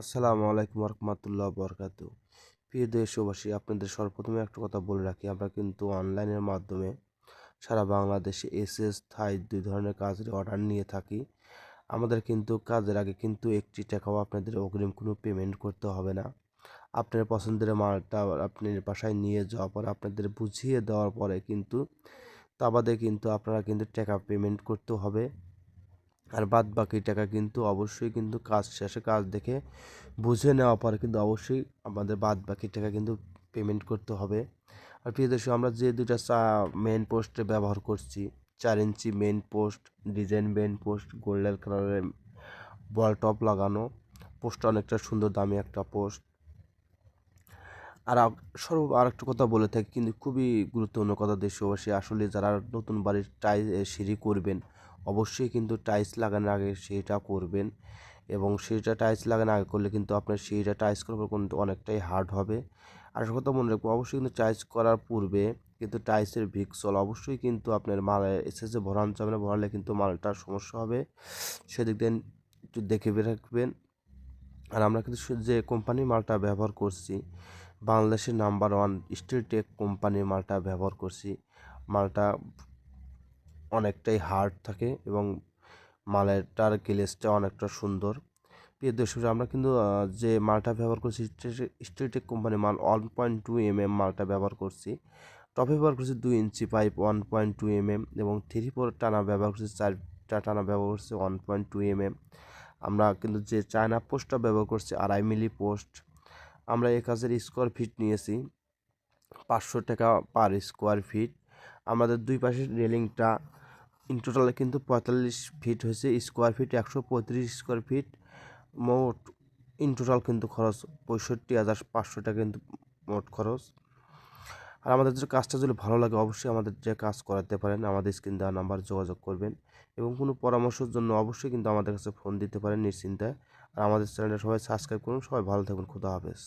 আসসালামু আলাইকুম রহমতুল্লাহ বরকাত প্রিয় দেশবাসী, আপনাদের সর্বপ্রথমে একটা কথা বলে রাখি, আমরা কিন্তু অনলাইনের মাধ্যমে সারা বাংলাদেশে এসএস, থাই দুই ধরনের কাজের অর্ডার নিয়ে থাকি। আমাদের কিন্তু কাজের আগে কিন্তু একটি টাকাও আপনাদের অগ্রিম কোনো পেমেন্ট করতে হবে না। আপনার পছন্দের মালটা আপনার বাসায় নিয়ে যাওয়ার পর আপনাদের বুঝিয়ে দেওয়ার পরে কিন্তু তা বাদে কিন্তু আপনারা কিন্তু টাকা পেমেন্ট করতে হবে। আর বাদ বাকি টাকা কিন্তু অবশ্যই কিন্তু কাজ শেষে কাজ দেখে বুঝে নেওয়ার পরে কিন্তু অবশ্যই আমাদের বাদ বাকি টাকা কিন্তু পেমেন্ট করতে হবে। আর প্রিয় দর্শক, আমরা যে দুটা চা মেন পোস্টে ব্যবহার করছি, চার inch main post design main post golden কালারের বল টপ লাগানো পোস্টটা অনেকটা সুন্দর দামি একটা পোস্ট আর সর্ব, আর একটা কথা বলে থাকি, কিন্তু খুবই গুরুত্বপূর্ণ কথা দেশবাসী, আসলে যারা নতুন বাড়ির টাই সিঁড়ি করবেন অবশ্যই কিন্তু টাইলস লাগানোর আগে সেইটা করবেন এবং সেইটা টাইলস লাগানোর আগে করলে কিন্তু আপনার সেইটা টাইলস করার পর কিন্তু অনেকটাই হার্ড হবে। আর কথা মনে রাখব, অবশ্যই কিন্তু টাইলস করার পূর্বে কিন্তু টাইলসের ভিক্সল অবশ্যই কিন্তু আপনার মাল এসেছে ভরান যাবে না, ভরালে কিন্তু মালটার সমস্যা হবে। সেদিক দিয়ে একটু দেখে রাখবেন। আর আমরা কিন্তু যে কোম্পানির মালটা ব্যবহার করছি, বাংলাদেশের নাম্বার ওয়ান স্টিল টেক কোম্পানির মালটা ব্যবহার করছি। মালটা অনেকটাই হার্ড থাকে এবং মালেরটার গ্লেসটা অনেকটা সুন্দর। প্রিয় দর্শক, আমরা কিন্তু যে মালটা ব্যবহার করছি স্টিলটেক কোম্পানির মাল one point two M M মালটা ব্যবহার করছি। টপে ব্যবহার করছি দুই inch pipe one point two M M এবং থ্রি ফোর টানা ব্যবহার করছি চারটা টানা ব্যবহার করছি one point two M M আমরা কিন্তু যে চায়না পোস্টটা ব্যবহার করছি, আড়াই মিলি পোস্ট আমরা এই কাজের স্কোয়ার ফিট নিয়েছি, পাঁচশো টাকা পার স্কোয়ার ফিট আমাদের দুই পাশের রেলিংটা ইন টোটালে কিন্তু পঁয়তাল্লিশ ফিট হয়েছে স্কোয়ার ফিট একশো পঁয়ত্রিশ স্কোয়ার ফিট মোট ইন টোটাল কিন্তু খরচ পঁয়ষট্টি হাজার পাঁচশো টাকা কিন্তু মোট খরচ। আর আমাদের যে কাজটা যদি ভালো লাগে, অবশ্যই আমাদের যে কাজ করাতে পারেন, আমাদের স্ক্রিন দেওয়া নাম্বার যোগাযোগ করবেন এবং কোনো পরামর্শের জন্য অবশ্যই কিন্তু আমাদের কাছে ফোন দিতে পারেন নিশ্চিন্তায় আর আমাদের চ্যানেলটা সবাই সাবস্ক্রাইব করুন, সবাই ভালো থাকুন, খুদা হাফেজ।